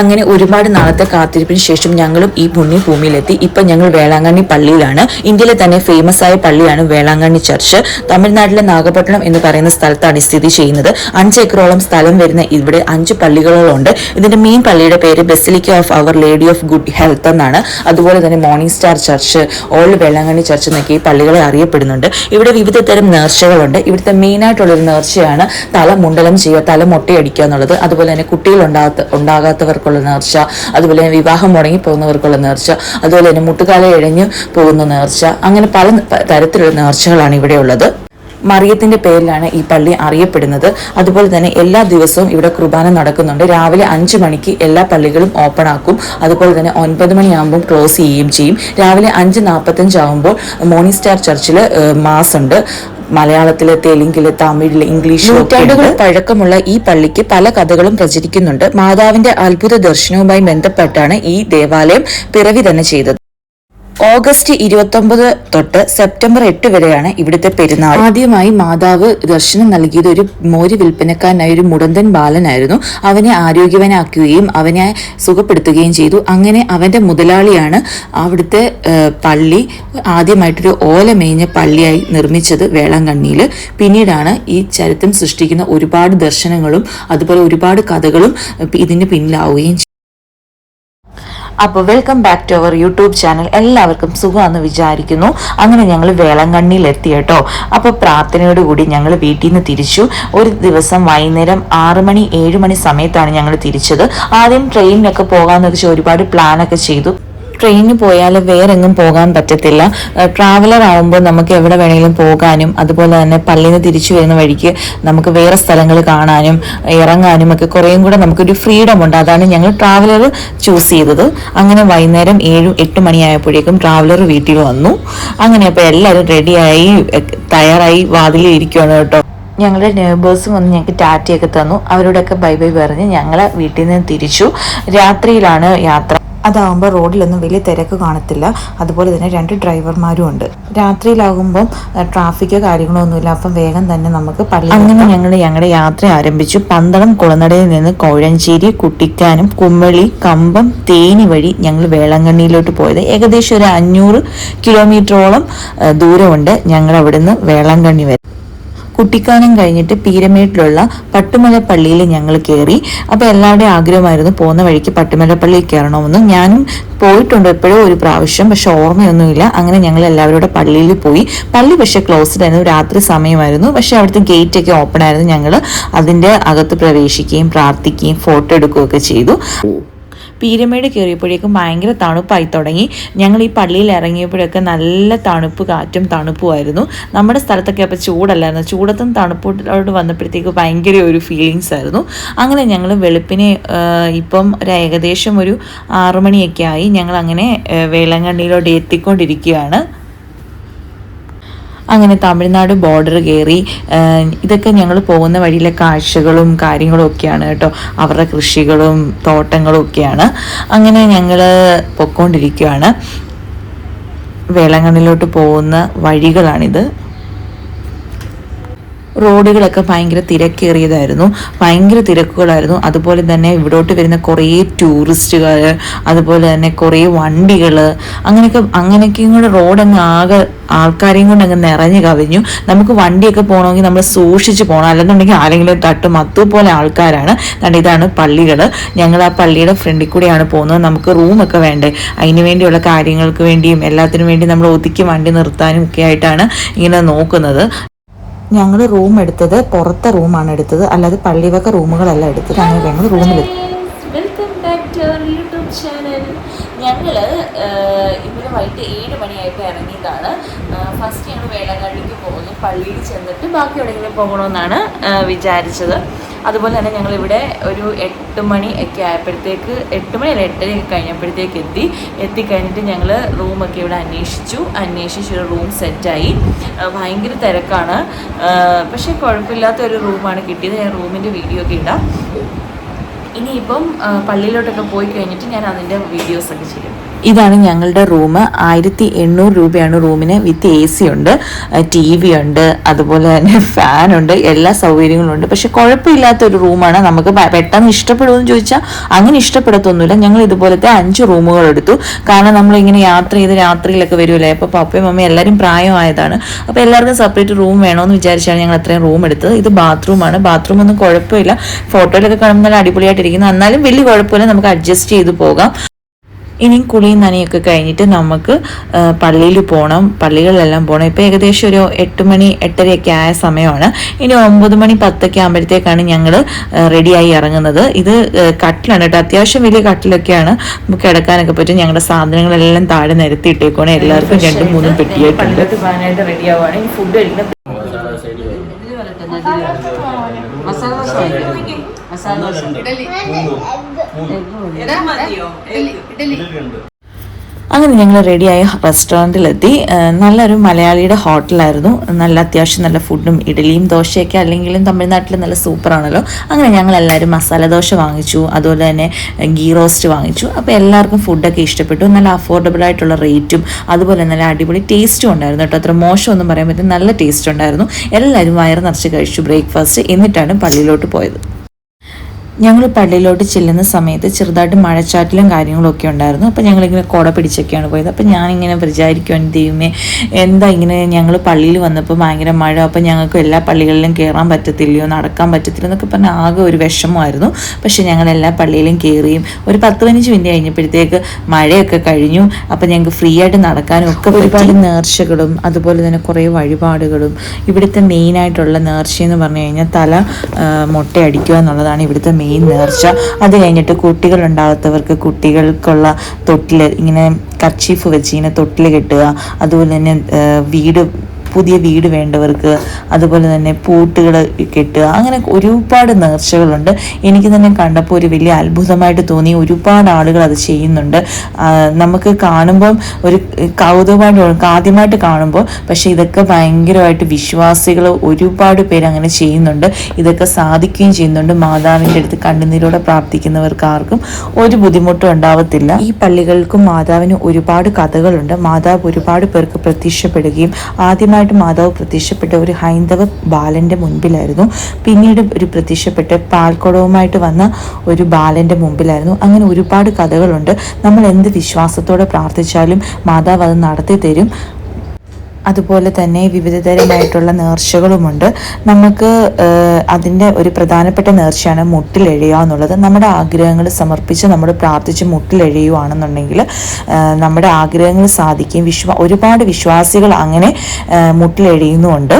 അങ്ങനെ ഒരുപാട് നാളത്തെ കാത്തിരിപ്പിന് ശേഷം ഞങ്ങളും ഈ പുണ്യഭൂമിയിലെത്തി ഇപ്പൊ ഞങ്ങൾ വേളാങ്കണ്ണി പള്ളിയിലാണ്. ഇന്ത്യയിലെ തന്നെ ഫേമസ് ആയ പള്ളിയാണ് വേളാങ്കണ്ണി ചർച്ച് തമിഴ്നാട്ടിലെ നാഗപട്ടണം എന്ന് പറയുന്ന സ്ഥലത്താണ് സ്ഥിതി ചെയ്യുന്നത്. അഞ്ച് ഏക്കറോളം സ്ഥലം വരുന്ന ഇവിടെ അഞ്ച് പള്ളികളുണ്ട്. ഇതിന്റെ മെയിൻ പള്ളിയുടെ പേര് basilica of our lady of good health എന്നാണ്. അതുപോലെ തന്നെ morning star church old Velankanni church എന്നൊക്കെ ഈ പള്ളികളെ അറിയപ്പെടുന്നുണ്ട്. ഇവിടെ വിവിധ തരം നേർച്ചകളുണ്ട്. ഇവിടുത്തെ മെയിൻ ആയിട്ടുള്ളൊരു നേർച്ചയാണ് തല മുണ്ടലം ചെയ്യുക തല മുട്ടയടിക്കുക എന്നുള്ളത്. അതുപോലെ തന്നെ കുട്ടികൾ ഉണ്ടാകാത്ത ഉണ്ടാകാത്തവർക്കുള്ള നേർച്ച അതുപോലെ തന്നെ വിവാഹം മുടങ്ങി പോകുന്നവർക്കുള്ള നേർച്ച അതുപോലെ തന്നെ മുട്ടുകാല ഇഴഞ്ഞു പോകുന്ന നേർച്ച അങ്ങനെ പല തരത്തിലുള്ള നേർച്ചകളാണ് ഇവിടെ ഉള്ളത്. മറിയത്തിന്റെ പേരിലാണ് ഈ പള്ളി അറിയപ്പെടുന്നത്. അതുപോലെ തന്നെ എല്ലാ ദിവസവും ഇവിടെ കുർബാന നടക്കുന്നുണ്ട്. രാവിലെ അഞ്ച് മണിക്ക് എല്ലാ പള്ളികളും ഓപ്പൺ ആക്കും. അതുപോലെ തന്നെ ഒൻപത് മണിയാകുമ്പോൾ ക്ലോസ് ചെയ്യുകയും ചെയ്യും. രാവിലെ അഞ്ച് നാൽപ്പത്തഞ്ചാകുമ്പോൾ മോർണിംഗ് സ്റ്റാർ ചർച്ചിൽ മാസ് ഉണ്ട്. മലയാളത്തിൽ തെലുങ്കിൽ തമിഴിൽ ഇംഗ്ലീഷ് നൂറ്റാണ്ടുകൾ പഴക്കമുള്ള ഈ പള്ളിക്ക് പല കഥകളും പ്രചരിക്കുന്നുണ്ട് മാതാവിന്റെ അത്ഭുത ദർശനവുമായി ബന്ധപ്പെട്ടാണ് ഈ ദേവാലയം പിറവി തന്നെ ചെയ്തത്. ഓഗസ്റ്റ് ഇരുപത്തൊമ്പത് തൊട്ട് സെപ്റ്റംബർ എട്ട് വരെയാണ് ഇവിടുത്തെ പെരുന്നാൾ. ആദ്യമായി മാതാവ് ദർശനം നൽകിയത് ഒരു മോര് വിൽപ്പനക്കാരനായ ഒരു മുടന്തൻ ബാലനായിരുന്നു. അവനെ ആരോഗ്യവനാക്കുകയും അവനെ സുഖപ്പെടുത്തുകയും ചെയ്തു. അങ്ങനെ അവന്റെ മുതലാളിയാണ് അവിടുത്തെ പള്ളി ആദ്യമായിട്ടൊരു ഓല മേഞ്ഞ പള്ളിയായി നിർമ്മിച്ചത് വേളാങ്കണ്ണിയിൽ പിന്നീടാണ് ഈ ചരിത്രം സൃഷ്ടിക്കുന്ന ഒരുപാട് ദർശനങ്ങളും അതുപോലെ ഒരുപാട് കഥകളും ഇതിന് പിന്നിലാവുകയും. അപ്പോൾ welcome back to our YouTube channel എല്ലാവർക്കും സുഖമാണെന്ന് വിചാരിക്കുന്നു. അങ്ങനെ ഞങ്ങൾ വേളങ്കണ്ണിയിലെത്തി കേട്ടോ. അപ്പോൾ പ്രാർത്ഥനയോട് കൂടി ഞങ്ങൾ വീട്ടിൽ നിന്ന് തിരിച്ചു. ഒരു ദിവസം വൈകുന്നേരം ആറ് മണി ഏഴ് മണി സമയത്താണ് ഞങ്ങൾ തിരിച്ചത്. ആദ്യം ട്രെയിനിനൊക്കെ പോകാമെന്ന് വെച്ചാൽ ഒരുപാട് പ്ലാനൊക്കെ ചെയ്തു. ട്രെയിനിന് പോയാൽ വേറെ എങ്ങും പോകാൻ പറ്റത്തില്ല. ട്രാവലർ ആവുമ്പോൾ നമുക്ക് എവിടെ വേണമെങ്കിലും പോകാനും അതുപോലെ തന്നെ പള്ളിയിൽ നിന്ന് തിരിച്ചു വരുന്ന വഴിക്ക് നമുക്ക് വേറെ സ്ഥലങ്ങൾ കാണാനും ഇറങ്ങാനും ഒക്കെ കുറേയും കൂടെ നമുക്കൊരു ഫ്രീഡം ഉണ്ട്. അതാണ് ഞങ്ങൾ ട്രാവലർ ചൂസ് ചെയ്തത്. അങ്ങനെ വൈകുന്നേരം ഏഴും എട്ട് മണിയായപ്പോഴേക്കും ട്രാവലർ വീട്ടിൽ വന്നു. അങ്ങനെ അപ്പോൾ എല്ലാവരും റെഡിയായി തയ്യാറായി വാതിലിൽ ഇരിക്കുകയാണ് കേട്ടോ. ഞങ്ങളുടെ നേബേഴ്സും വന്ന് ഞങ്ങൾക്ക് ടാറ്റയൊക്കെ തന്നു. അവരോടൊക്കെ ബൈ ബൈ പറഞ്ഞ് ഞങ്ങളെ വീട്ടിൽ നിന്ന് തിരിച്ചു. രാത്രിയിലാണ് യാത്ര. അതാവുമ്പോൾ റോഡിലൊന്നും വലിയ തിരക്ക് കാണത്തില്ല. അതുപോലെ തന്നെ രണ്ട് ഡ്രൈവർമാരും ഉണ്ട്. രാത്രിയിലാകുമ്പം ട്രാഫിക്കോ കാര്യങ്ങളോ ഒന്നുമില്ല. അപ്പം വേഗം തന്നെ നമുക്ക് പള്ളി അങ്ങനെ ഞങ്ങൾ ഞങ്ങളുടെ യാത്ര ആരംഭിച്ചു. പന്തളം കുളനടയിൽ നിന്ന് കോഴഞ്ചേരി കുട്ടിക്കാനം കുമ്മളി കമ്പം തേനി വഴി ഞങ്ങൾ വേളാങ്കണ്ണിയിലോട്ട് പോയത്. ഏകദേശം ഒരു അഞ്ഞൂറ് കിലോമീറ്ററോളം ദൂരമുണ്ട് ഞങ്ങൾ അവിടുന്ന് വേളാങ്കണ്ണി വരെ. കുട്ടിക്കാനം കഴിഞ്ഞിട്ട് പീരമേട്ടിലുള്ള പട്ടുമല പള്ളിയിൽ ഞങ്ങൾ കയറി. അപ്പോൾ എല്ലാവരുടെയും ആഗ്രഹമായിരുന്നു പോകുന്ന വഴിക്ക് പട്ടുമല പള്ളിയിൽ കയറണമെന്ന്. ഞാനും പോയിട്ടുണ്ട് എപ്പോഴും ഒരു പ്രാവശ്യം പക്ഷെ ഓർമ്മയൊന്നുമില്ല. അങ്ങനെ ഞങ്ങൾ എല്ലാവരും പള്ളിയിൽ പോയി. പള്ളി പക്ഷെ ക്ലോസ്ഡ് ആയിരുന്നു രാത്രി സമയമായിരുന്നു. പക്ഷെ അവിടുത്തെ ഗേറ്റ് ഒക്കെ ഓപ്പൺ ആയിരുന്നു ഞങ്ങൾ. അതിന്റെ അകത്ത് പ്രവേശിക്കുകയും പ്രാർത്ഥിക്കുകയും ഫോട്ടോ എടുക്കുകയൊക്കെ ചെയ്തു. പീരമേട് കയറിയപ്പോഴേക്കും ഭയങ്കര തണുപ്പായി തുടങ്ങി. ഞങ്ങൾ ഈ പള്ളിയിൽ ഇറങ്ങിയപ്പോഴൊക്കെ നല്ല തണുപ്പ് കാറ്റും തണുപ്പുമായിരുന്നു നമ്മുടെ സ്ഥലത്തൊക്കെ അപ്പോൾ ചൂടല്ലായിരുന്നു. ചൂടത്തും തണുപ്പോട് വന്നപ്പോഴത്തേക്ക് ഭയങ്കര ഒരു ഫീലിങ്സ് ആയിരുന്നു. അങ്ങനെ ഞങ്ങൾ വെളുപ്പിനെ ഇപ്പം ഒരു ഏകദേശം ഒരു ആറുമണിയൊക്കെ ആയി ഞങ്ങൾ അങ്ങനെ വേളങ്ങണ്ണിയിലോട്ട് എത്തിക്കൊണ്ടിരിക്കുകയാണ്. അങ്ങനെ തമിഴ്നാട് ബോർഡർ കയറി ഇതൊക്കെ ഞങ്ങൾ പോകുന്ന വഴിയിലെ കാഴ്ചകളും കാര്യങ്ങളും ഒക്കെയാണ് കേട്ടോ. അവരുടെ കൃഷികളും തോട്ടങ്ങളും ഒക്കെയാണ്. അങ്ങനെ ഞങ്ങൾ പൊക്കോണ്ടിരിക്കുകയാണ് വേളങ്ങണിലോട്ട് പോകുന്ന വഴികളാണിത്. റോഡുകളൊക്കെ ഭയങ്കര തിരക്കേറിയതായിരുന്നു. ഭയങ്കര തിരക്കുകളായിരുന്നു. അതുപോലെ തന്നെ ഇവിടോട്ട് വരുന്ന കുറേ ടൂറിസ്റ്റുകൾ അതുപോലെ തന്നെ കുറേ വണ്ടികൾ അങ്ങനെയൊക്കെ അങ്ങനെയൊക്കെയും കൂടെ റോഡങ്ങ് ആകെ ആൾക്കാരെയും കൊണ്ട് അങ്ങ് നിറഞ്ഞു കവിഞ്ഞു. നമുക്ക് വണ്ടിയൊക്കെ പോകണമെങ്കിൽ നമ്മൾ സൂക്ഷിച്ച് പോകണം. അല്ലെന്നുണ്ടെങ്കിൽ ആരെങ്കിലും തട്ടും പോലെ ആൾക്കാരാണ്. കാരണം ഇതാണ് പള്ളികൾ ഞങ്ങൾ ആ പള്ളിയുടെ ഫ്രണ്ടിൽ കൂടെയാണ് പോകുന്നത്. നമുക്ക് റൂമൊക്കെ വേണ്ടേ? അതിന് വേണ്ടിയുള്ള കാര്യങ്ങൾക്ക് വേണ്ടിയും എല്ലാത്തിനും വേണ്ടി നമ്മൾ ഒതുക്കി വണ്ടി നിർത്താനും ഒക്കെ ആയിട്ടാണ് ഇങ്ങനെ നോക്കുന്നത്. ഞങ്ങൾ റൂം എടുത്തത് പുറത്തെ റൂമാണ് എടുത്തത്. അല്ലാതെ പള്ളിവക റൂമുകളല്ല എടുത്തത്. അങ്ങനെ ഞങ്ങൾ റൂമിലെത്തി welcome back to our YouTube channel ഞങ്ങൾ ഇന്നലെ വൈകിട്ട് ഏഴ് മണിയായിട്ട് ഇറങ്ങിയതാണ്. ഫസ്റ്റ് ഞങ്ങൾ പോകുന്നു പള്ളിയിൽ ചെന്നിട്ട് ബാക്കി എവിടെയെങ്കിലും പോകണമെന്നാണ് വിചാരിച്ചത്. അതുപോലെ തന്നെ ഞങ്ങളിവിടെ ഒരു എട്ട് മണി ഒക്കെ ആയപ്പോഴത്തേക്ക് എട്ട് മണി അല്ല എട്ടര ഒക്കെ കഴിഞ്ഞപ്പോഴത്തേക്ക് എത്തി. എത്തിക്കഴിഞ്ഞിട്ട് ഞങ്ങൾ റൂമൊക്കെ ഇവിടെ അന്വേഷിച്ചു. അന്വേഷിച്ച് ഒരു റൂം സെറ്റായി. ഭയങ്കര തിരക്കാണ്. പക്ഷേ കുഴപ്പമില്ലാത്ത ഒരു റൂമാണ് കിട്ടിയത്. ഞാൻ റൂമിന്റെ വീഡിയോ ഒക്കെ ഇടാം. ഇനിയിപ്പം പള്ളിയിലോട്ടൊക്കെ പോയി കഴിഞ്ഞിട്ട് ഞാൻ അതിന്റെ വീഡിയോസ് ഒക്കെ ചെയ്യും. ഇതാണ് ഞങ്ങളുടെ റൂം ആയിരത്തി എണ്ണൂറ് രൂപയാണ് റൂമിന് വിത്ത് എ സി ഉണ്ട് ടി വി ഉണ്ട് അതുപോലെ തന്നെ ഫാൻ ഉണ്ട് എല്ലാ സൗകര്യങ്ങളും ഉണ്ട്. പക്ഷെ കുഴപ്പമില്ലാത്ത ഒരു റൂമാണ് നമുക്ക് പെട്ടെന്ന് ഇഷ്ടപ്പെടുമെന്ന് ചോദിച്ചാൽ അങ്ങനെ ഇഷ്ടപ്പെടത്തൊന്നുമില്ല. ഞങ്ങൾ ഇതുപോലത്തെ അഞ്ച് റൂമുകൾ എടുത്തു. കാരണം നമ്മൾ ഇങ്ങനെ യാത്ര ചെയ്ത് രാത്രിയിലൊക്കെ വരുമല്ലേ അപ്പോൾ പപ്പയും മമ്മയും എല്ലാവരും പ്രായമായതാണ്. അപ്പോൾ എല്ലാവർക്കും സെപ്പറേറ്റ് റൂം വേണമെന്ന് വിചാരിച്ചാണ് ഞങ്ങൾ അത്രയും റൂം എടുത്തത്. ഇത് ബാത്റൂമാണ് ബാത്റൂമൊന്നും കുഴപ്പമില്ല. ഫോട്ടോയിലൊക്കെ കാണുമ്പോൾ നല്ല അടിപൊളിയായിട്ടിരിക്കുന്നു എന്നാലും വലിയ കുഴപ്പമില്ല. നമുക്ക് അഡ്ജസ്റ്റ് ചെയ്ത് പോകാം. ഇനിയും കുളിയും നനയൊക്കെ കഴിഞ്ഞിട്ട് നമുക്ക് പള്ളിയിൽ പോകണം പള്ളികളിലെല്ലാം പോകണം ഇപ്പോൾ ഏകദേശം ഒരു എട്ട് മണി എട്ടരയൊക്കെ ആയ സമയമാണ്. ഇനി ഒമ്പത് മണി പത്തൊക്കെ ആകുമ്പോഴത്തേക്കാണ് ഞങ്ങൾ റെഡിയായി ഇറങ്ങുന്നത്. ഇത് കട്ടിലാണ് കേട്ടോ. അത്യാവശ്യം വലിയ കട്ടിലൊക്കെയാണ്. നമുക്ക് കിടക്കാനൊക്കെ പറ്റും. ഞങ്ങളുടെ സാധനങ്ങളെല്ലാം താഴെ നിരത്തിയിട്ടേക്കാണ് എല്ലാവർക്കും രണ്ടും മൂന്നും പെട്ടിയായിട്ടുണ്ട്. മസാല ദോശ അങ്ങനെ ഞങ്ങൾ റെഡിയായ റെസ്റ്റോറന്റിലെത്തി. നല്ലൊരു മലയാളിയുടെ ഹോട്ടലായിരുന്നു. നല്ല അത്യാവശ്യം നല്ല ഫുഡും ഇഡലിയും ദോശയൊക്കെ അല്ലെങ്കിലും തമിഴ്നാട്ടിൽ നല്ല സൂപ്പറാണല്ലോ. അങ്ങനെ ഞങ്ങൾ എല്ലാവരും മസാല ദോശ വാങ്ങിച്ചു. അതുപോലെ തന്നെ ഗീ റോസ്റ്റ് വാങ്ങിച്ചു. അപ്പോൾ എല്ലാവർക്കും ഫുഡൊക്കെ ഇഷ്ടപ്പെട്ടു. നല്ല അഫോർഡബിൾ ആയിട്ടുള്ള റേറ്റും അതുപോലെ നല്ല അടിപൊളി ടേസ്റ്റും ഉണ്ടായിരുന്നു കേട്ടോ. അത്ര മോശമൊന്നും പറയാൻ പറ്റും നല്ല ടേസ്റ്റ് ഉണ്ടായിരുന്നു. എല്ലാവരും വയറ് നിറച്ച് കഴിച്ചു ബ്രേക്ക്ഫാസ്റ്റ്. എന്നിട്ടാണ് പള്ളിയിലോട്ട് പോയത്. ഞങ്ങൾ പള്ളിയിലോട്ട് ചെല്ലുന്ന സമയത്ത് ചെറുതായിട്ട് മഴച്ചാറ്റിലും കാര്യങ്ങളും ഒക്കെ ഉണ്ടായിരുന്നു. അപ്പോൾ ഞങ്ങളിങ്ങനെ കുട പിടിച്ചൊക്കെയാണ് പോയത്. അപ്പോൾ ഞാനിങ്ങനെ വിചാരിക്കുവാൻ ദൈവമേ എന്താ ഇങ്ങനെ ഞങ്ങൾ പള്ളിയിൽ വന്നപ്പോൾ ഭയങ്കര മഴ അപ്പോൾ ഞങ്ങൾക്ക് എല്ലാ പള്ളികളിലും കയറാൻ പറ്റത്തില്ലയോ നടക്കാൻ പറ്റത്തില്ല എന്നൊക്കെ പറഞ്ഞാൽ ആകെ ഒരു വിഷമമായിരുന്നു. പക്ഷേ ഞങ്ങൾ എല്ലാ പള്ളിയിലും കയറിയും ഒരു പത്ത് പതിനഞ്ച് മിനിറ്റ് കഴിഞ്ഞപ്പോഴത്തേക്ക് മഴയൊക്കെ കഴിഞ്ഞു. അപ്പോൾ ഞങ്ങൾക്ക് ഫ്രീ ആയിട്ട് നടക്കാനും ഒക്കെ ഒരുപാട് നേർച്ചകളും അതുപോലെ തന്നെ കുറേ വഴിപാടുകളും ഇവിടുത്തെ മെയിനായിട്ടുള്ള നേർച്ചയെന്ന് പറഞ്ഞു കഴിഞ്ഞാൽ തല മുട്ടയടിക്കുക എന്നുള്ളതാണ് ഇവിടുത്തെ മെയിൻ നേർച്ച. അത് കഴിഞ്ഞിട്ട് കുട്ടികൾ ഉണ്ടാകാത്തവർക്ക് കുട്ടികൾക്കുള്ള തൊട്ടിൽ ഇങ്ങനെ കർച്ചീഫ് വെച്ച് ഇങ്ങനെ തൊട്ടിൽ കെട്ടുക. അതുപോലെ തന്നെ വീട് പുതിയ വീട് വേണ്ടവർക്ക് അതുപോലെ തന്നെ പൂട്ടുകൾ കെട്ടുക അങ്ങനെ ഒരുപാട് നേർച്ചകളുണ്ട്. എനിക്ക് തന്നെ കണ്ടപ്പോൾ ഒരു വലിയ അത്ഭുതമായിട്ട് തോന്നി. ഒരുപാട് ആളുകൾ അത് ചെയ്യുന്നുണ്ട്. നമുക്ക് കാണുമ്പം ഒരു കൗതുകമായിട്ട്. ആദ്യമായിട്ട് കാണുമ്പോൾ പക്ഷേ ഇതൊക്കെ ഭയങ്കരമായിട്ട് വിശ്വാസികൾ ഒരുപാട് പേര് അങ്ങനെ ചെയ്യുന്നുണ്ട്. ഇതൊക്കെ സാധിക്കുകയും ചെയ്യുന്നുണ്ട്. മാതാവിന്റെ അടുത്ത് കണ്ണുനീരോടെ പ്രാർത്ഥിക്കുന്നവർക്ക് ആർക്കും ഒരു ബുദ്ധിമുട്ടും ഉണ്ടാവത്തില്ല. ഈ പള്ളികൾക്കും മാതാവിന് ഒരുപാട് കഥകളുണ്ട്. മാതാവ് ഒരുപാട് പേർക്ക് പ്രത്യക്ഷപ്പെടുകയും ആദ്യമായിട്ട് മാതാവ് പ്രത്യക്ഷപ്പെട്ട ഒരു ഹൈന്ദവ ബാലന്റെ മുൻപിലായിരുന്നു. പിന്നീട് ഒരു പ്രത്യക്ഷപ്പെട്ട് പാൽക്കുടവുമായിട്ട് വന്ന ഒരു ബാലന്റെ മുമ്പിലായിരുന്നു. അങ്ങനെ ഒരുപാട് കഥകളുണ്ട്. നമ്മൾ എന്ത് വിശ്വാസത്തോടെ പ്രാർത്ഥിച്ചാലും മാതാവ് അത് നടത്തി തരും അതുപോലെ തന്നെ വിവിധതരമായിട്ടുള്ള നേർച്ചകളുമുണ്ട്. നമുക്ക് അതിന്റെ ഒരു പ്രധാനപ്പെട്ട നേർച്ചയാണ് മുട്ടിലെഴിയുക എന്നുള്ളത്. നമ്മുടെ ആഗ്രഹങ്ങൾ സമർപ്പിച്ച് നമ്മൾ പ്രാർത്ഥിച്ച് മുട്ടിലെഴിയുകയാണെന്നുണ്ടെങ്കിൽ നമ്മുടെ ആഗ്രഹങ്ങൾ സാധിക്കുകയും വിശ്വാ ഒരുപാട് വിശ്വാസികൾ അങ്ങനെ ഏഹ്, മുട്ടിലെഴുതുന്നുമുണ്ട്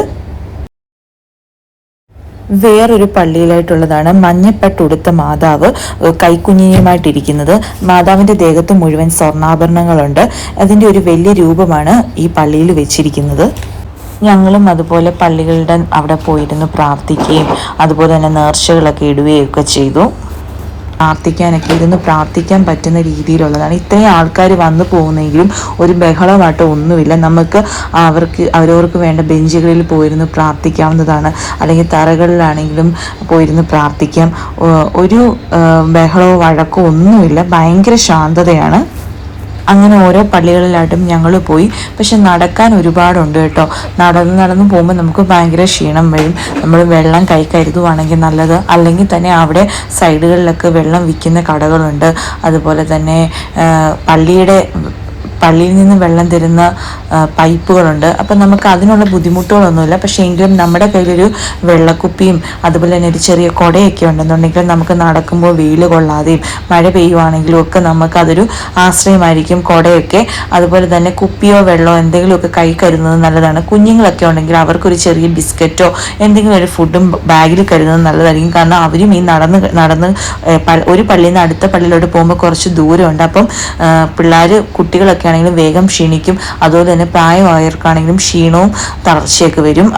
വേറൊരു പള്ളിയിലായിട്ടുള്ളതാണ് മഞ്ഞപ്പെട്ട് ഉടുത്ത മാതാവ് കൈക്കുഞ്ഞിയുമായിട്ടിരിക്കുന്നത്. മാതാവിന്റെ ദേഹത്ത് മുഴുവൻ സ്വർണാഭരണങ്ങളുണ്ട്. അതിന്റെ ഒരു വലിയ രൂപമാണ് ഈ പള്ളിയിൽ വെച്ചിരിക്കുന്നത്. ഞങ്ങളും അതുപോലെ പള്ളികളുടെ അവിടെ പോയിരുന്ന് പ്രാർത്ഥിക്കുകയും അതുപോലെ തന്നെ നേർച്ചകളൊക്കെ ഇടുകയൊക്കെ ചെയ്തു. പ്രാർത്ഥിക്കാനൊക്കെ ഇരുന്ന് പ്രാർത്ഥിക്കാൻ പറ്റുന്ന രീതിയിലുള്ളതാണ്. ഇത്രയും ആൾക്കാർ വന്നു പോകുന്നെങ്കിലും ഒരു ബഹളമായിട്ട് ഒന്നുമില്ല. നമുക്ക് അവർക്ക് അവരവർക്ക് വേണ്ട ബെഞ്ചുകളിൽ പോയിരുന്ന് പ്രാർത്ഥിക്കാവുന്നതാണ്. അല്ലെങ്കിൽ തറകളിലാണെങ്കിലും പോയിരുന്ന് പ്രാർത്ഥിക്കാം. ഒരു ബഹളവും വഴക്കോ ഒന്നുമില്ല. ഭയങ്കര ശാന്തതയാണ്. അങ്ങനെ ഓരോ പള്ളികളിലായിട്ടും ഞങ്ങൾ പോയി. പക്ഷെ നടക്കാൻ ഒരുപാടുണ്ട് കേട്ടോ. നടന്ന് നടന്ന് പോകുമ്പോൾ നമുക്ക് ഭയങ്കര ക്ഷീണം വരും. നമ്മൾ വെള്ളം കൈ കരുതുവാണെങ്കിൽ നല്ലത്. അല്ലെങ്കിൽ തന്നെ അവിടെ സൈഡുകളിലൊക്കെ വെള്ളം വിൽക്കുന്ന കടകളുണ്ട്. അതുപോലെ തന്നെ പള്ളിയുടെ പള്ളിയിൽ നിന്ന് വെള്ളം തരുന്ന പൈപ്പുകളുണ്ട്. അപ്പം നമുക്ക് അതിനുള്ള ബുദ്ധിമുട്ടുകളൊന്നുമില്ല. പക്ഷേ എങ്കിലും നമ്മുടെ കയ്യിലൊരു വെള്ളക്കുപ്പിയും അതുപോലെ തന്നെ ഒരു ചെറിയ കുടയൊക്കെ ഉണ്ടെന്നുണ്ടെങ്കിൽ നമുക്ക് നടക്കുമ്പോൾ വെയിൽ കൊള്ളാതെയും മഴ പെയ്യുവാണെങ്കിലും ഒക്കെ നമുക്ക് അതൊരു ആശ്രയമായിരിക്കും കുടയൊക്കെ. അതുപോലെ തന്നെ കുപ്പിയോ വെള്ളമോ എന്തെങ്കിലുമൊക്കെ കൈ കരുതുന്നത് നല്ലതാണ്. കുഞ്ഞുങ്ങളൊക്കെ ഉണ്ടെങ്കിൽ അവർക്കൊരു ചെറിയ ബിസ്ക്കറ്റോ എന്തെങ്കിലും ഒരു ഫുഡും ബാഗിൽ കരുതുന്നത് നല്ലതായിരിക്കും. കാരണം അവരും ഈ നടന്ന് നടന്ന് ഒരു പള്ളിയിൽ നിന്ന് അടുത്ത പള്ളിയിലോട്ട് പോകുമ്പോൾ കുറച്ച് ദൂരമുണ്ട്. അപ്പം പിള്ളേർ കുട്ടികളൊക്കെ ആണെങ്കിലും വേഗം ക്ഷീണിക്കും. അതുപോലെ തന്നെ പ്രായമായവർക്കാണെങ്കിലും ക്ഷീണവും തളർച്ചയൊക്കെ വരും.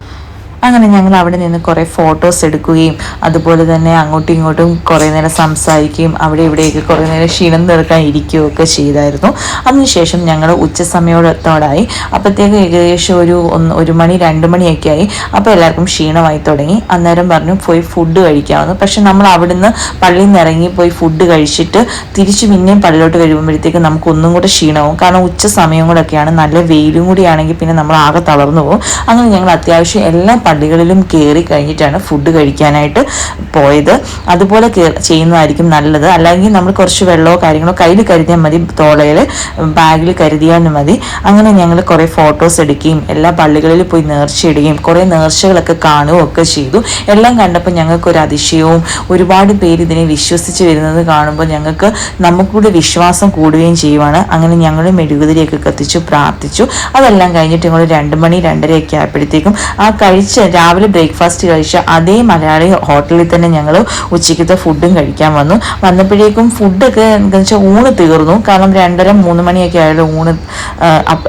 അങ്ങനെ ഞങ്ങൾ അവിടെ നിന്ന് കുറേ ഫോട്ടോസ് എടുക്കുകയും അതുപോലെ തന്നെ അങ്ങോട്ടും ഇങ്ങോട്ടും കുറേ നേരം സംസാരിക്കുകയും അവിടെ ഇവിടെയൊക്കെ കുറേ നേരം ക്ഷീണം തീർക്കാൻ ഇരിക്കുകയും ഒക്കെ ചെയ്തായിരുന്നു. അതിനുശേഷം ഞങ്ങൾ ഉച്ചസമയോടത്തോടായി അപ്പോഴത്തേക്ക് ഏകദേശം ഒരു ഒന്ന് ഒരു മണി രണ്ട് മണിയൊക്കെ ആയി അപ്പോൾ എല്ലാവർക്കും ക്ഷീണമായി തുടങ്ങി. അന്നേരം പറഞ്ഞു പോയി ഫുഡ് കഴിക്കാമെന്ന്. പക്ഷെ നമ്മൾ അവിടുന്ന് പള്ളിയിൽ നിന്ന് ഇറങ്ങി പോയി ഫുഡ് കഴിച്ചിട്ട് തിരിച്ച് പിന്നെയും പള്ളിയിലോട്ട് വരുമ്പോഴത്തേക്ക് നമുക്ക് ഒന്നും കൂടെ ക്ഷീണവും. കാരണം ഉച്ച സമയം കൂടെയൊക്കെയാണ് നല്ല വെയിലും കൂടിയാണെങ്കിൽ പിന്നെ നമ്മൾ ആകെ തളർന്നു പോകും. അങ്ങനെ ഞങ്ങൾ അത്യാവശ്യം എല്ലാ പള്ളികളിലും കയറി കഴിഞ്ഞിട്ടാണ് ഫുഡ് കഴിക്കാനായിട്ട് പോയത്. അതുപോലെ ചെയ്യുന്നതായിരിക്കും നല്ലത്. അല്ലെങ്കിൽ നമ്മൾ കുറച്ച് വെള്ളമോ കാര്യങ്ങളോ കയ്യിൽ കരുതിയാൽ മതി തോളയിൽ ബാഗിൽ കരുതിയാലും മതി. അങ്ങനെ ഞങ്ങൾ കുറേ ഫോട്ടോസ് എടുക്കുകയും എല്ലാ പള്ളികളിൽ പോയി നേർച്ചയിടുകയും കുറേ നേർച്ചകളൊക്കെ കാണുകയും ഒക്കെ ചെയ്തു. എല്ലാം കണ്ടപ്പോൾ ഞങ്ങൾക്ക് ഒരു അതിശയവും ഒരുപാട് പേര് ഇതിനെ വിശ്വസിച്ച് വരുന്നത് കാണുമ്പോൾ ഞങ്ങൾക്ക് നമുക്കൂടെ വിശ്വാസം കൂടുകയും ചെയ്യുവാണ്. അങ്ങനെ ഞങ്ങൾ മെഴുകുതിരിയൊക്കെ കത്തിച്ചു പ്രാർത്ഥിച്ചു. അതെല്ലാം കഴിഞ്ഞിട്ട് ഞങ്ങൾ രണ്ട് മണി രണ്ടരയൊക്കെ ആയപ്പോഴത്തേക്കും ആ കഴിച്ച രാവിലെ ബ്രേക്ക്ഫാസ്റ്റ് കഴിച്ച അതേ മലയാളി ഹോട്ടലിൽ തന്നെ ഞങ്ങൾ ഉച്ചയ്ക്കത്തെ ഫുഡും കഴിക്കാൻ വന്നു. വന്നപ്പോഴേക്കും ഫുഡൊക്കെ എന്താ വെച്ചാൽ ഊണ് തീർന്നു. കാരണം രണ്ടര മൂന്ന് മണിയൊക്കെ ആയാലും ഊണ്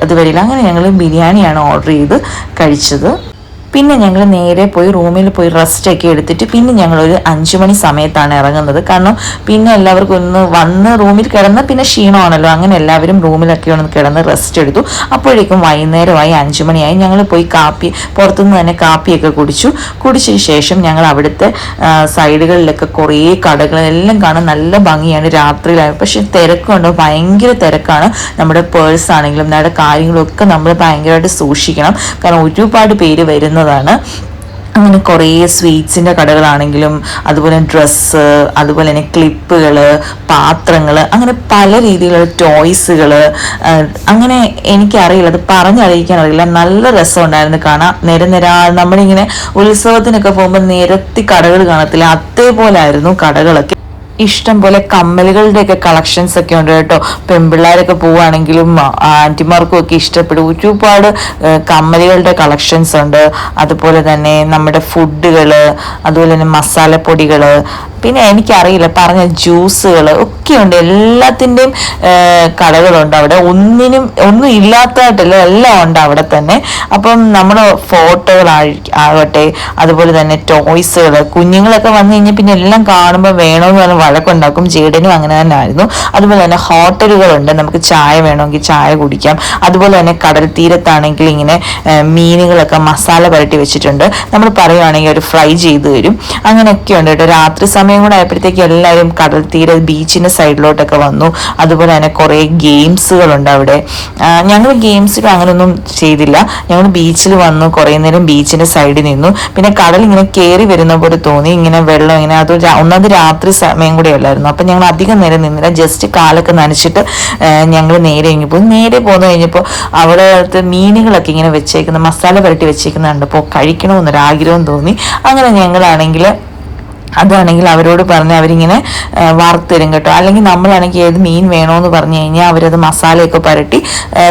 അത് അങ്ങനെ ഞങ്ങൾ ബിരിയാണിയാണ് ഓർഡർ ചെയ്ത് കഴിച്ചത്. പിന്നെ ഞങ്ങൾ നേരെ പോയി റൂമിൽ പോയി റെസ്റ്റ് ഒക്കെ എടുത്തിട്ട് പിന്നെ ഞങ്ങൾ ഒരു അഞ്ചു മണി സമയത്താണ് ഇറങ്ങുന്നത്. കാരണം പിന്നെ എല്ലാവർക്കും ഒന്ന് വന്ന് റൂമിൽ കിടന്ന് പിന്നെ ക്ഷീണമാണല്ലോ. അങ്ങനെ എല്ലാവരും റൂമിലൊക്കെ ഒന്ന് കിടന്ന് റെസ്റ്റ് എടുത്തു. അപ്പോഴേക്കും വൈകുന്നേരമായി അഞ്ചു മണിയായി. ഞങ്ങൾ പോയി കാപ്പി പുറത്തുനിന്ന് തന്നെ കാപ്പിയൊക്കെ കുടിച്ചു. കുടിച്ചതിന് ശേഷം ഞങ്ങൾ അവിടുത്തെ സൈഡുകളിലൊക്കെ കുറേ കടകളെല്ലാം കാണാൻ നല്ല ഭംഗിയാണ്. രാത്രിയിലായി പക്ഷേ തിരക്കുണ്ടോ ഭയങ്കര തിരക്കാണ്. നമ്മുടെ പേഴ്സ് ആണെങ്കിലും നമ്മുടെ കാര്യങ്ങളൊക്കെ നമ്മൾ ഭയങ്കരമായിട്ട് സൂക്ഷിക്കണം. കാരണം ഒരുപാട് പേര് വരുന്നതാണ് അങ്ങനെ കുറേ സ്വീറ്റ്സിന്റെ കടകളാണെങ്കിലും അതുപോലെ ഡ്രസ്സ് അതുപോലെ തന്നെ ക്ലിപ്പുകൾ പാത്രങ്ങൾ അങ്ങനെ പല രീതിയിലുള്ള ടോയ്സുകൾ അങ്ങനെ എനിക്കറിയില്ല അത് പറഞ്ഞറിയിക്കാൻ അറിയില്ല നല്ല രസമുണ്ടായിരുന്നു കാണാം നിര നിര നമ്മളിങ്ങനെ ഉത്സവത്തിനൊക്കെ പോകുമ്പോൾ നിരത്തി കടകൾ കാണത്തില്ല. അതേപോലെ ആയിരുന്നു കടകളൊക്കെ. ഇഷ്ടം പോലെ കമ്മലുകളുടെയൊക്കെ കളക്ഷൻസ് ഒക്കെ ഉണ്ട് കേട്ടോ. പെൺപിള്ളേരൊക്കെ പോവുകയാണെങ്കിലും ആന്റിമാർക്കും ഒക്കെ ഇഷ്ടപ്പെടും. ഒരുപാട് കമ്മലുകളുടെ കളക്ഷൻസ് ഉണ്ട്. അതുപോലെ തന്നെ നമ്മുടെ ഫുഡുകൾ അതുപോലെ തന്നെ മസാലപ്പൊടികൾ പിന്നെ എനിക്കറിയില്ല പറഞ്ഞ ജ്യൂസുകൾ ഒക്കെയുണ്ട്. എല്ലാത്തിന്റെയും കടകളുണ്ട് അവിടെ. ഒന്നിനും ഒന്നും ഇല്ലാത്തതായിട്ടല്ല എല്ലാം ഉണ്ട് അവിടെ തന്നെ. അപ്പം നമ്മൾ ഫോട്ടോകൾ ആകട്ടെ. അതുപോലെ തന്നെ ടോയ്സുകൾ കുഞ്ഞുങ്ങളൊക്കെ വന്നു കഴിഞ്ഞാൽ പിന്നെ എല്ലാം കാണുമ്പോൾ വേണമെന്ന് പറഞ്ഞ് വഴക്കുണ്ടാക്കും. ജേഡനും അങ്ങനെ തന്നെ ആയിരുന്നു. അതുപോലെ തന്നെ ഹോട്ടലുകളുണ്ട്. നമുക്ക് ചായ വേണമെങ്കിൽ ചായ കുടിക്കാം. അതുപോലെ തന്നെ കടൽ തീരത്താണെങ്കിൽ ഇങ്ങനെ മീനുകളൊക്കെ മസാല പുരട്ടി വെച്ചിട്ടുണ്ട്. നമ്മൾ പറയുവാണെങ്കിൽ ഒരു ഫ്രൈ ചെയ്ത് തരും. അങ്ങനെയൊക്കെ ഉണ്ട് കേട്ടോ. രാത്രി സമയം കൂടെ ആയപ്പോഴത്തേക്ക് എല്ലാവരും കടൽ തീര ബീച്ചിന്റെ സൈഡിലോട്ടൊക്കെ വന്നു. അതുപോലെ തന്നെ കുറേ ഗെയിംസുകളുണ്ട് അവിടെ. ഞങ്ങൾ ഗെയിംസിൽ അങ്ങനെയൊന്നും ചെയ്തില്ല. ഞങ്ങൾ ബീച്ചിൽ വന്നു കുറേ നേരം ബീച്ചിന്റെ സൈഡിൽ നിന്നു. പിന്നെ കടൽ ഇങ്ങനെ കയറി വരുന്ന പോലെ തോന്നി. ഇങ്ങനെ വെള്ളം ഇങ്ങനെ അത് ഒന്നാമത് രാത്രി സമയം കൂടെ അല്ലായിരുന്നു. അപ്പം ഞങ്ങൾ അധികം നേരം നിന്നില്ല. ജസ്റ്റ് കാലൊക്കെ നനച്ചിട്ട് ഞങ്ങൾ നേരെ പോയി. നേരെ പോന്നു കഴിഞ്ഞപ്പോൾ അവിടുത്തെ മീനുകളൊക്കെ ഇങ്ങനെ വെച്ചേക്കുന്ന മസാല പുരട്ടി വെച്ചേക്കുന്ന കണ്ടപ്പോൾ കഴിക്കണമെന്നൊരു ആഗ്രഹം തോന്നി. അങ്ങനെ ഞങ്ങളാണെങ്കിൽ അതാണെങ്കിൽ അവരോട് പറഞ്ഞ് അവരിങ്ങനെ വറുത്തരും കേട്ടോ. അല്ലെങ്കിൽ നമ്മളാണെങ്കിൽ ഏത് മീൻ വേണമെന്ന് പറഞ്ഞു കഴിഞ്ഞാൽ അവരത് മസാലയൊക്കെ പുരട്ടി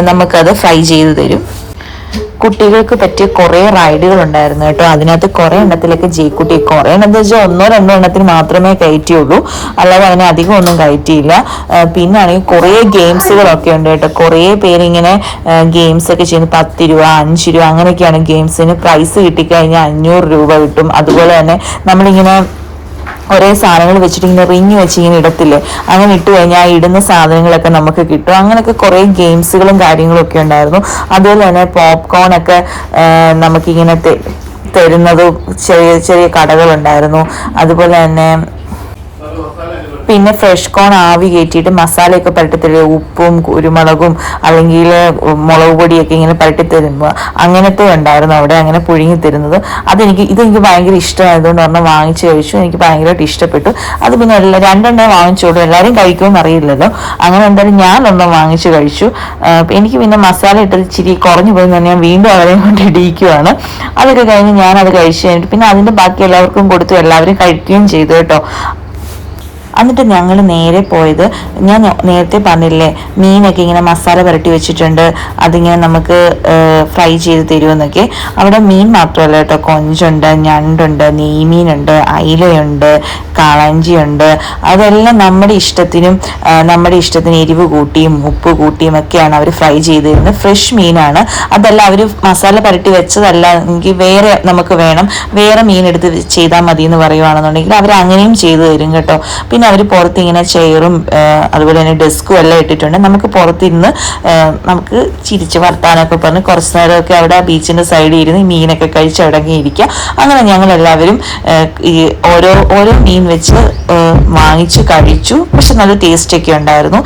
നമുക്കത് ഫ്രൈ ചെയ്ത് തരും. കുട്ടികൾക്ക് പറ്റിയ കുറേ റൈഡുകൾ ഉണ്ടായിരുന്നു കേട്ടോ. അതിനകത്ത് കുറേ എണ്ണത്തിലൊക്കെ ജയിക്കുട്ടി കുറേ എണ്ണം വെച്ചാൽ ഒന്നോ രണ്ടോ എണ്ണത്തിന് മാത്രമേ കയറ്റിയുള്ളൂ. അല്ലാതെ അതിനെ അധികം ഒന്നും കയറ്റിയില്ല. പിന്നെ ആണെങ്കിൽ കുറേ ഗെയിംസുകളൊക്കെ ഉണ്ട് കേട്ടോ. കുറേ പേരിങ്ങനെ ഗെയിംസ് ഒക്കെ പത്ത് രൂപ അഞ്ച് രൂപ അങ്ങനെയൊക്കെയാണ് ഗെയിംസിന് പ്രൈസ് കിട്ടിക്കഴിഞ്ഞാൽ അഞ്ഞൂറ് രൂപ കിട്ടും. അതുപോലെ തന്നെ നമ്മളിങ്ങനെ ഒരേ സാധനങ്ങൾ വെച്ചിട്ട് ഇങ്ങനെ റിങ് വെച്ച് ഇങ്ങനെ ഇടത്തില്ലേ? അങ്ങനെ ഇട്ട് കഴിഞ്ഞാൽ ഇടുന്ന സാധനങ്ങളൊക്കെ നമുക്ക് കിട്ടും. അങ്ങനെയൊക്കെ കുറേ ഗെയിംസുകളും കാര്യങ്ങളും ഒക്കെ ഉണ്ടായിരുന്നു. അതുപോലെ തന്നെ പോപ്കോൺ ഒക്കെ നമുക്കിങ്ങനെ തരുന്നതും ചെറിയ ചെറിയ കടകളുണ്ടായിരുന്നു. അതുപോലെ തന്നെ പിന്നെ ഫ്രഷ് കോൺ ആവി കയറ്റിയിട്ട് മസാലയൊക്കെ പരട്ടി തരിക ഉപ്പും കുരുമുളകും അല്ലെങ്കിൽ മുളക് പൊടിയൊക്കെ ഇങ്ങനെ പരട്ടി തരുമ്പോൾ അങ്ങനത്തെ ഉണ്ടായിരുന്നു അവിടെ അങ്ങനെ പുഴുങ്ങി തരുന്നത്. അതെനിക്ക് ഇതെനിക്ക് ഭയങ്കര ഇഷ്ടമായതുകൊണ്ട് ഒരെണ്ണം വാങ്ങിച്ചു കഴിച്ചു. എനിക്ക് ഭയങ്കരമായിട്ട് ഇഷ്ടപ്പെട്ടു. അത് പിന്നെ എല്ലാ രണ്ടെണ്ണം വാങ്ങിച്ചോളൂ എല്ലാവരും കഴിക്കുമെന്ന് അറിയില്ലല്ലോ അങ്ങനെ എന്തായാലും ഞാൻ ഒന്നും വാങ്ങിച്ചു കഴിച്ചു. എനിക്ക് പിന്നെ മസാല ഇട്ടത് ഇച്ചിരി കുറഞ്ഞു പോയി ഞാൻ വീണ്ടും അവരെ കൊണ്ട് ഇടിയിക്കുവാണ്. അതൊക്കെ കഴിഞ്ഞ് ഞാൻ അത് കഴിച്ചു കഴിഞ്ഞിട്ട് പിന്നെ അതിന്റെ ബാക്കി എല്ലാവർക്കും കൊടുത്തു. എല്ലാവരും കഴിക്കുകയും ചെയ്തു കേട്ടോ. എന്നിട്ട് ഞങ്ങൾ നേരെ പോയത് ഞാൻ നേരത്തെ പറഞ്ഞില്ലേ മീനൊക്കെ ഇങ്ങനെ മസാല പുരട്ടി വെച്ചിട്ടുണ്ട് അതിങ്ങനെ നമുക്ക് ഫ്രൈ ചെയ്ത് തരുമെന്നൊക്കെ. അവിടെ മീൻ മാത്രമല്ല കേട്ടോ കൊഞ്ചുണ്ട് ഞണ്ടുണ്ട് നെയ്മീനുണ്ട് അയിലയുണ്ട് കളഞ്ചിയുണ്ട്. അതെല്ലാം നമ്മുടെ ഇഷ്ടത്തിനും നമ്മുടെ ഇഷ്ടത്തിന് എരിവ് കൂട്ടിയും ഉപ്പ് കൂട്ടിയും ഒക്കെയാണ് അവർ ഫ്രൈ ചെയ്ത് തരുന്നത് ഫ്രഷ് മീനാണ്. അതല്ല അവർ മസാല പുരട്ടി വെച്ചതല്ല എങ്കിൽ വേറെ നമുക്ക് വേണം. വേറെ മീൻ എടുത്ത് ചെയ്താൽ മതി എന്ന് പറയുവാണെന്നുണ്ടെങ്കിൽ അവർ അങ്ങനെയും ചെയ്തു തരും കേട്ടോ. പിന്നെ അവർ പുറത്ത് ഇങ്ങനെ ചെയറും അതുപോലെ തന്നെ ഡെസ്കും എല്ലാം ഇട്ടിട്ടുണ്ട്. നമുക്ക് പുറത്തിരുന്ന് നമുക്ക് ചിരിച്ച് വർത്താനൊക്കെ പറഞ്ഞ് കുറച്ച് നേരമൊക്കെ അവിടെ ആ ബീച്ചിന്റെ സൈഡിൽ ഇരുന്ന് മീനൊക്കെ കഴിച്ച് ഇരിക്കുക അങ്ങനെ ഞങ്ങൾ എല്ലാവരും ഈ ഓരോ ഓരോ മീൻ വെച്ച് വാങ്ങിച്ച് കഴിച്ചു. പക്ഷെ നല്ല ടേസ്റ്റൊക്കെ ഉണ്ടായിരുന്നു.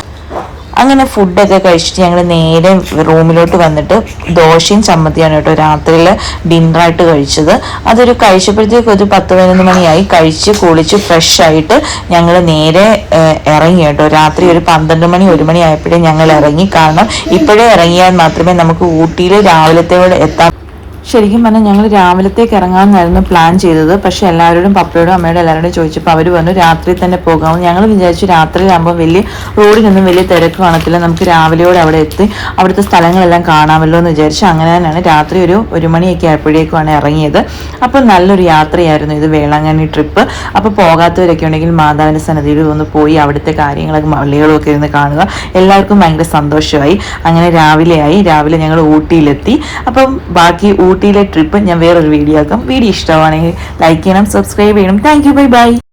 അങ്ങനെ ഫുഡൊക്കെ കഴിച്ചിട്ട് ഞങ്ങൾ നേരെ റൂമിലോട്ട് വന്നിട്ട് ദോശയും ചമ്മന്തിയാണ് കേട്ടോ രാത്രിയിൽ ഡിന്നറായിട്ട് കഴിച്ചത്. അതൊരു കഴിച്ചപ്പോഴത്തേക്ക് ഒരു പത്ത് പതിനൊന്ന് മണിയായി. കഴിച്ച് കുളിച്ച് ഫ്രഷ് ആയിട്ട് ഞങ്ങൾ നേരെ ഇറങ്ങി കേട്ടോ. രാത്രി ഒരു പന്ത്രണ്ട് മണി ഒരു മണി ആയപ്പോഴേ ഞങ്ങൾ ഇറങ്ങി. കാരണം ഇപ്പോഴേ ഇറങ്ങിയാൽ മാത്രമേ നമുക്ക് ഊട്ടിയിൽ രാവിലത്തെ എത്താൻ ശരിക്കും പറഞ്ഞാൽ ഞങ്ങൾ രാവിലത്തേക്ക് ഇറങ്ങാമെന്നായിരുന്നു പ്ലാൻ ചെയ്തത്. പക്ഷേ എല്ലാവരോടും പപ്പയോടും അമ്മയോടും എല്ലാവരോടും ചോദിച്ചപ്പോൾ അവർ പറഞ്ഞു രാത്രി തന്നെ പോകാമെന്ന് ഞങ്ങൾ വിചാരിച്ചു രാത്രിയിലാകുമ്പോൾ വലിയ റോഡിനൊന്നും വലിയ തിരക്ക് കാണത്തില്ല. നമുക്ക് രാവിലെയോടെ അവിടെ എത്തി അവിടുത്തെ സ്ഥലങ്ങളെല്ലാം കാണാമല്ലോ എന്ന് വിചാരിച്ചു അങ്ങനെ തന്നെയാണ് രാത്രി ഒരു ഒരു മണിയൊക്കെ ആയപ്പോഴേക്കുമാണ് ഇറങ്ങിയത്. അപ്പോൾ നല്ലൊരു യാത്രയായിരുന്നു ഇത് വേളാങ്കണ്ണി ട്രിപ്പ് അപ്പോൾ പോകാത്തവരൊക്കെ ഉണ്ടെങ്കിൽ മാതാവിന്റെ സന്നദ്ധിയിൽ ഒന്ന് പോയി അവിടുത്തെ കാര്യങ്ങളൊക്കെ പള്ളികളും ഒക്കെ ഇരുന്ന് കാണുക. എല്ലാവർക്കും ഭയങ്കര സന്തോഷമായി. അങ്ങനെ രാവിലെയായി. രാവിലെ ഞങ്ങൾ ഊട്ടിയിലെത്തി. അപ്പം ബാക്കി ഊട്ടിയിലെ ട്രിപ്പ് ഞാൻ വേറൊരു വീഡിയോ ആക്കാം. വീഡിയോ ഇഷ്ടമാണെങ്കിൽ ലൈക്ക് ചെയ്യണം സബ്സ്ക്രൈബ് ചെയ്യണം. Thank bye bye